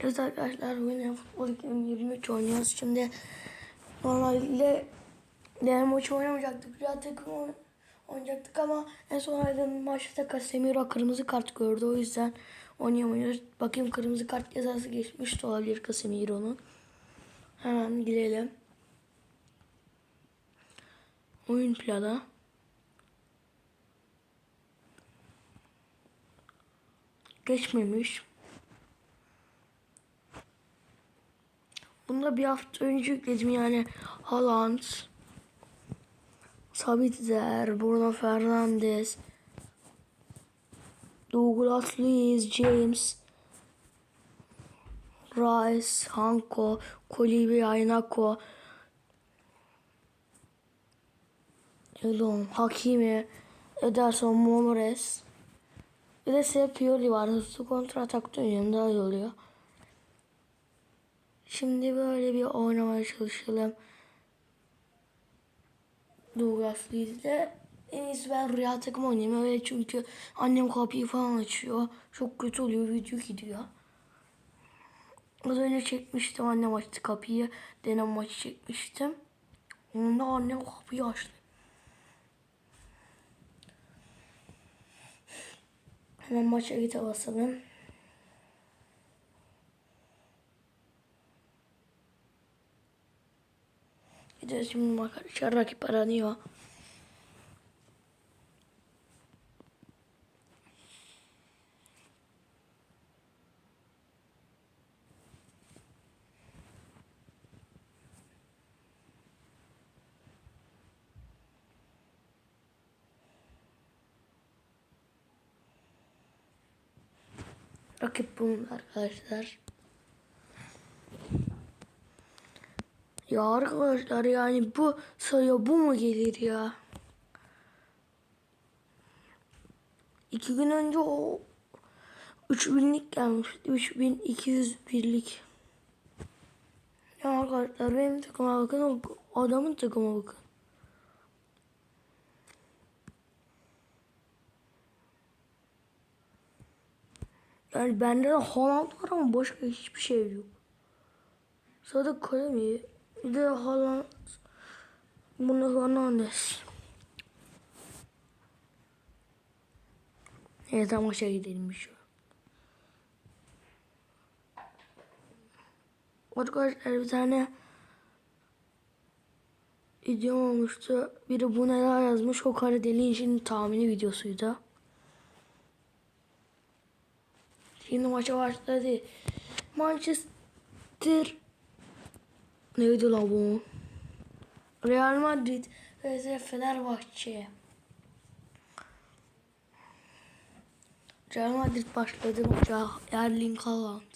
Evet arkadaşlar bugün futbol 2023 oynuyoruz. Şimdi normalde diğer maçı oynamayacaktık. Biraz takım oyn- oynayacaktık ama en son oynadığım maçta Casemiro kırmızı kart gördü. O yüzden oynayamıyoruz. Bakayım kırmızı kart cezası geçmiş de olabilir Casemiro'nun. Hemen girelim. Oyun planı. Geçmemiş. Da bir hafta önce yükledim yani Haaland, Sabitzer, Bruno Fernandes, Douglas Luiz, James, Rice, Hanko, Kolibi, Aynako, Elon, Hakimi, Ederson, Momores. Bir de Sepp Pioli var. Hızlı kontra atakta oynuyorum. Daha. Şimdi böyle bir oynamaya çalışalım. Douglas Luiz'le. En iyisi ben rüya takım oynayayım. Öyle çünkü annem kapıyı falan açıyor. Çok kötü oluyor. Video gidiyor. Az önce çekmiştim. Annem açtı kapıyı. Denem maçı çekmiştim. Onda annem kapıyı açtı. Hemen maça git basalım. Gidiyoruz şimdi arkadaşlar rakip aranıyor. Rakip bunun arkadaşlar. Ya arkadaşlar yani bu sayı bu mu gelir ya? İki gün önce o 3000'lik gelmişti. 3201'lik. Ya arkadaşlar benim takıma bakın o adamın takıma bakın. Yani bende de Haaland var ama başka hiçbir şey yok. Sadık Kalemi, bir de Haaland, bunu Fernandes. Evet maça gidelim şu. Arkadaşlar bir tane videom olmuştu. Biri bu neler yazmış. O kara deliğin tahmini videosuydu. Şimdi maça başladı. Manchester neydi la bu? Real Madrid vs Fenerbahçe. Real Madrid başladı maça. Erling Haaland.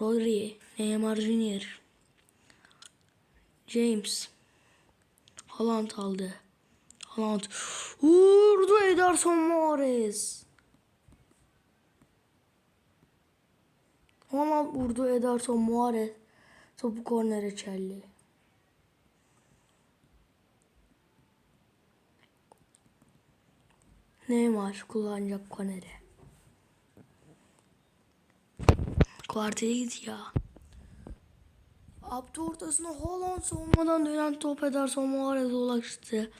Rodri, Neymar Junior. James. Haaland aldı. Haaland vurdu Ederson Morris. Haaland vurdu Ederson Muarez. Topu kornere çeldi. Neymar kullanacak korneri. Kuarteye git ya. Abdü ortasına Haaland savunmadan dönen top Ederson Muarez'e ulaştı.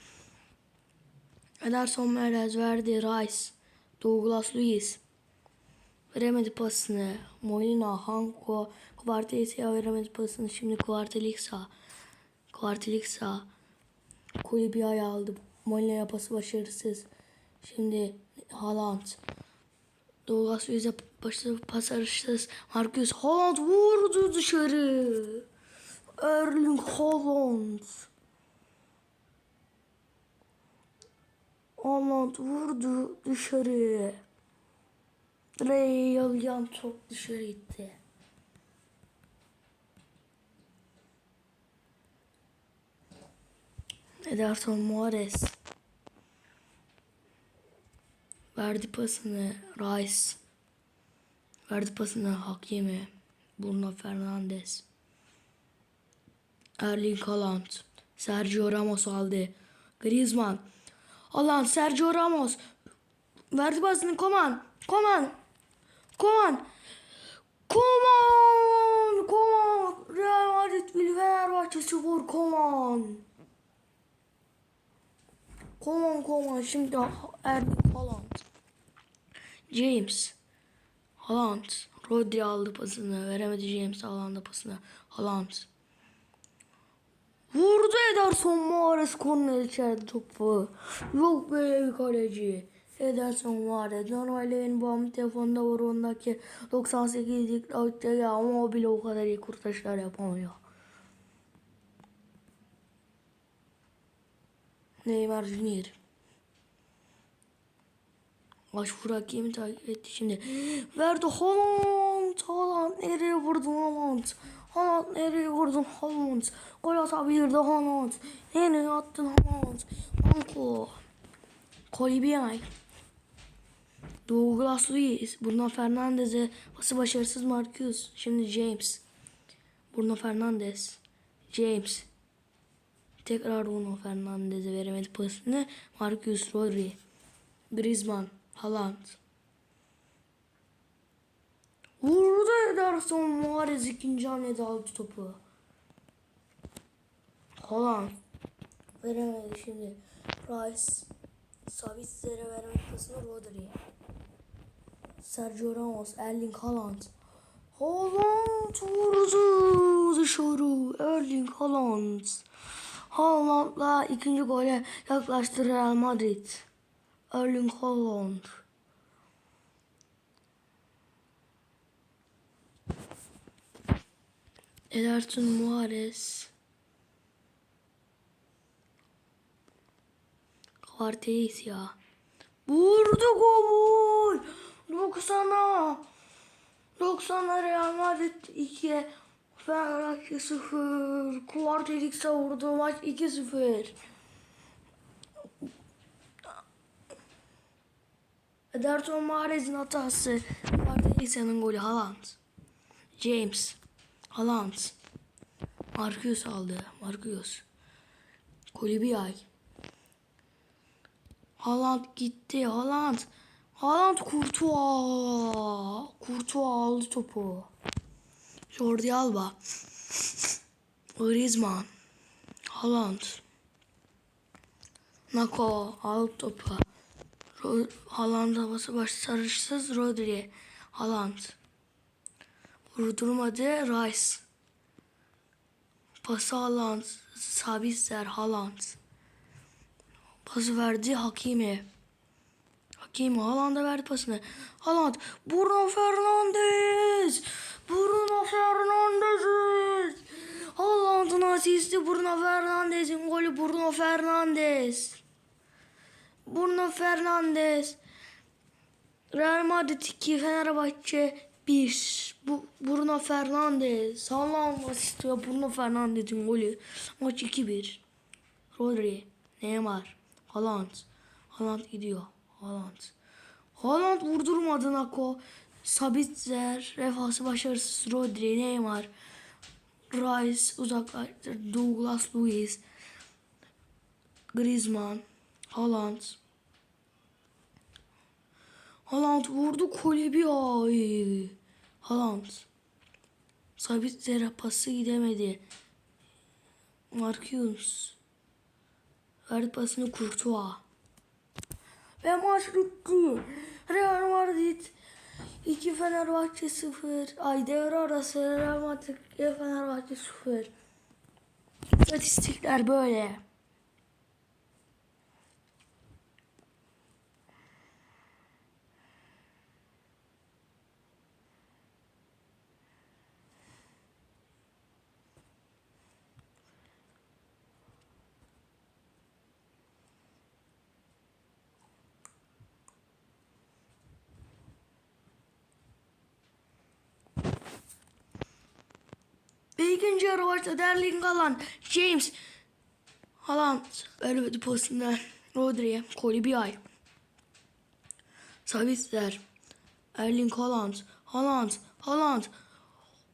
Ederson Muarez verdi Rice. Douglas Luiz. Veremedi pasını. Molina, Hanko, Kvartelisa'ya veremedi pasını. Şimdi Kvartelisa. Kvartelisa. Kulübiya'ya aldı. Molina'ya pası başarısız. Şimdi Haaland. Douglas Luiz'e başladı pas arışsız. Marcus Haaland vurdu dışarı. Erling Haaland. Haaland vurdu dışarı. Real yan top dışarı gitti. Ederson Muarez. Verdi pasını Rice. Verdi pasını Hakimi Bruno Fernandes. Erling Haaland. Sergio Ramos aldı. Griezmann. Haaland Sergio Ramos. Verdi pasını Koman Koman Koman. Koman. Koman. Real Madrid will Fenerbahçe Spor. Koman. Koman koman. Şimdi Erling Haaland. James. Haaland. Rodri aldı pasını. Veremedi James Haaland'a pasını. Haaland. Vurdu Ederson Mahrez korner içeride topu. Yok böyle kaleci. Ederson Mahrez. Normalde benim babamın telefonda var ondaki 98'lik dakika ya ama o bile o kadar iyi kurtarışlar yapamıyor. Neymar Junior. Başvuru hakemi takip etti şimdi. Verdi Haaland. Haaland nereye vurdun Haaland? Haaland nereye vurdun Haaland? Gol atabilirdi Haaland. Nereye attın Haaland? Banko. Kolibiyay. Douglas Luiz. Bruno Fernandez'e pası başarısız Marcus. Şimdi James. Bruno Fernandes. James. Tekrar Bruno Fernandez'e veremedi pasını. Marcus Rodri. Griezmann. Haaland. Vurdu Ederson Mahrez ikinci hamlede aldı topu. Haaland. Veremedi şimdi. Rice. Savitzer'e veremedi pasını Rodri. Sergio Ramos. Erling Haaland. Haaland vurdu dışarı. Erling Haaland. Haaland'la ikinci gole yaklaştı Real Madrid. Erling Haaland. Ederson Muarez. Quarteis ya. Vurdu gol. 90'a. 90'a Real Madrid 2'ye. Fenerbahçe 0. Quartelis savurdu maç 2-0. Ederson Mahrez'in hatası. Quartelisa'nın golü Haaland. James. Haaland. Marcus aldı. Marcus. Kolibiyay. Haaland gitti. Haaland. Haaland Kurtuğa. Kurtuğa aldı topu. Jordi Alba. Griezmann. Haaland. Nako aldı topu. Haaland havası başarısız Rodri. Haaland. Vurdurmadı Rice. Pası Haaland. Sabitzer Haaland. Pası verdi Hakimi. Hakimi Haaland'a verdi pasını. Haaland. Bruno Fernandes. Bruno Fernandes. Haaland'ın asisti Bruno Fernandes'in golü Bruno Fernandes. Bruno Fernandes. Real Madrid 2, Fenerbahçe 1. Bu Bruno Fernandes. Haaland asisti ve Bruno Fernandes'in golü. Maç 2-1. Rodri, Neymar, Haaland. Haaland gidiyor. Haaland. Haaland vurdurmadı Nako. Sabitzer, refası başarısız Rodri, Neymar. Rice uzaklaştırdı. Douglas Luiz. Griezmann. Haaland. Haaland vurdu Kolib'i ay. Haaland. Sabitzer'e pası gidemedi. Marquinhos. Verdi pasını Courtois. Ve maç bitti. Real Madrid 2 Fenerbahçe 0. Ay devre arası Real Madrid 2 Fenerbahçe 0. İstatistikler böyle. İkinci yarı başladı. Erling Haaland, James Haaland vermedi pozisyonda Rodri'ye. Kolibiyay. Sabitzer. Erling Haaland. Haaland. Haaland.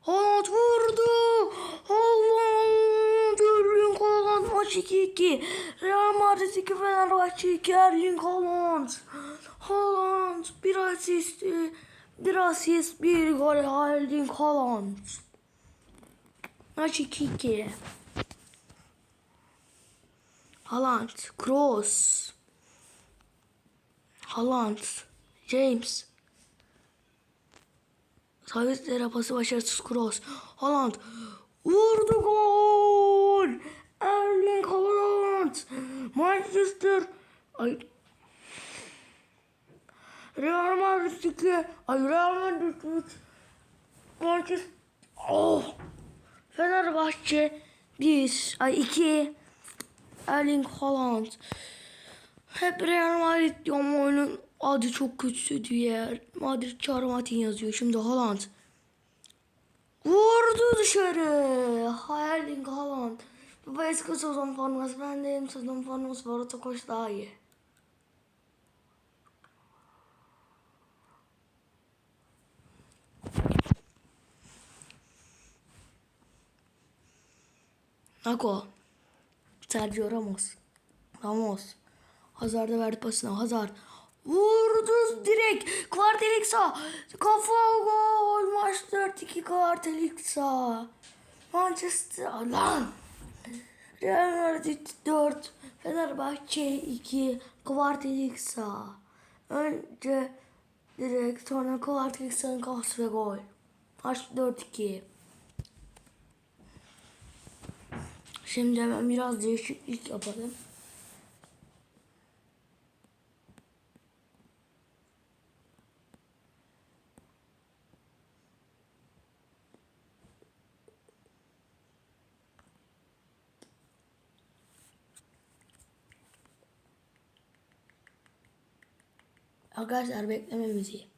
Haaland vurdu. Haaland. Erling Haaland maç 2-2. Real Madrid 2 Fenerbahçe 2 Erling Haaland. Haaland bir asist. Bir asist bir gol Erling Haaland. Maç 2-2. Haaland, Kroos, Haaland. James. Savitz'lere pası başarısız cross. Haaland. Vurdu gol. Erling Haaland. Manchester. Ay. Real Madrid 2. Ay Real Madrid 3. Manchester. Oh. Fenerbahçe 1. Ay 2. Erling Haaland. Hep Real Madrid diyorum oyunun adı çok kötü diye. Madrid Çarmatin yazıyor. Şimdi Haaland. Vurdu dışarı. Erling Haaland. Bu eski sezon forması. Ben de sezon forması var. Otokoş daha iyi. Nako. Sergio Ramos. Ramos. Hazard'a verdi pasını. Hazard. Vurdu direkt. Kvarteliksa. Kafa gol. Maç 4-2 Kvarteliksa. Manchester. Lan. Real Madrid 4. Fenerbahçe 2. Kvarteliksa. Önce direkt sonra Kvarteliksa'nın kafası ve gol. Maç 4-2. Şimdi hemen biraz değişiklik yapalım. Arkadaşlar bekleme müziği.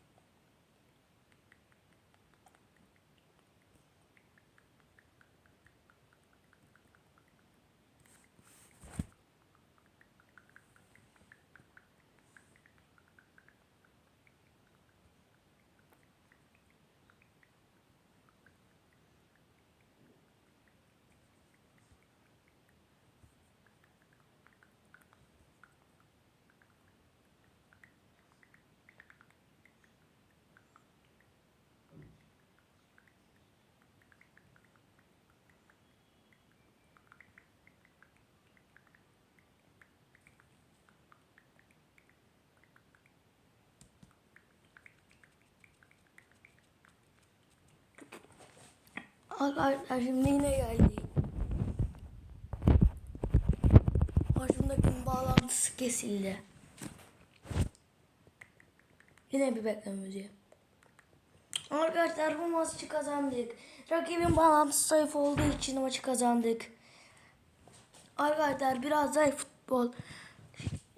Arkadaşlar şimdi yine geldi. Başımdaki bağlantısı kesildi. Yine bir bekleme müziği. Arkadaşlar bu maçı kazandık. Rakibin bağlantısı zayıf olduğu için maçı kazandık. Arkadaşlar biraz daha futbol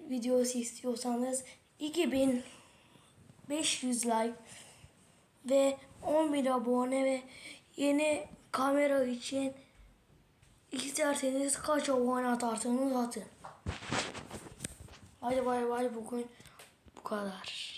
videosu istiyorsanız 2500 like ve 10.000 abone ve yeni kamera için isterseniz kaç abone atarsanız atın. Hadi bay bay bugün bu kadar.